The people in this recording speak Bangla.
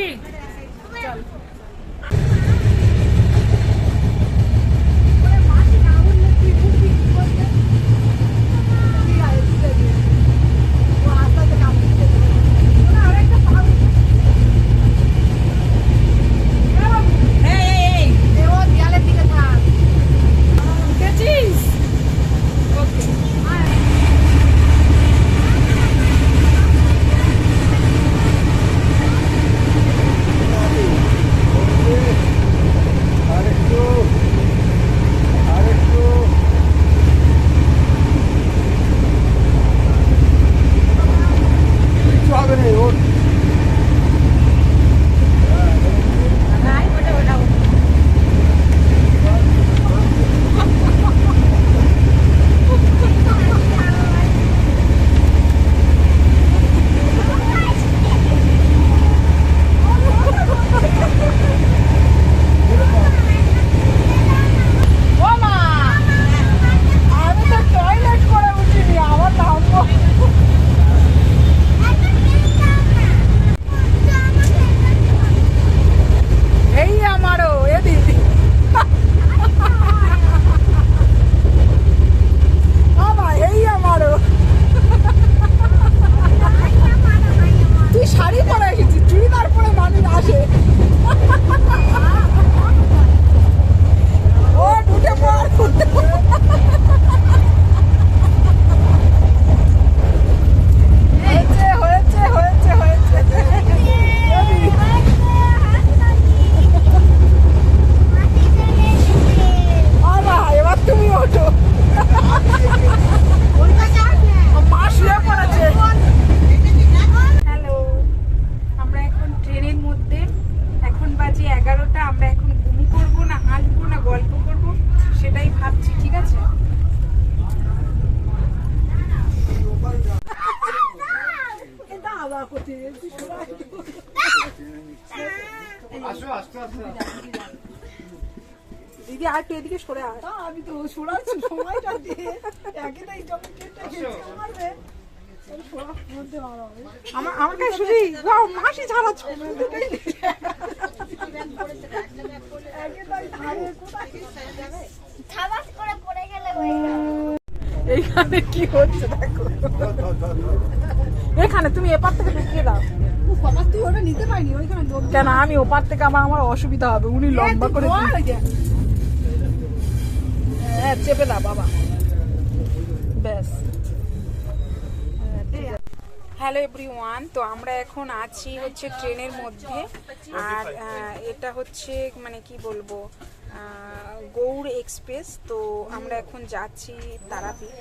নিবি এই, দিদি আর একটু এদিকে সরে আয়। আমি তো সরাচ্ছি সময়টা দিয়ে একেটাই যখন ট্রেনটা গেছে মারবে আমার আমার কাছে শুধু ওয়াও মাসি ছাড়া করে পড়ে গেল এইখানে কি হচ্ছে দেখো? এখানে তুমি এপার থেকে ঢুকিয়ে দাও। কেন আমি ওপার থেকে আবার আমার অসুবিধা হবে উনি লম্বা করে হ্যাঁ চেপে দাও বাবা। ব্যাস। হ্যালো এভরিওয়ান, তো আমরা এখন আছি হচ্ছে ট্রেনের মধ্যে। আর এটা হচ্ছে মানে কি বলব গৌড় এক্সপ্রেস, তো আমরা এখন যাচ্ছি তারাপীঠ।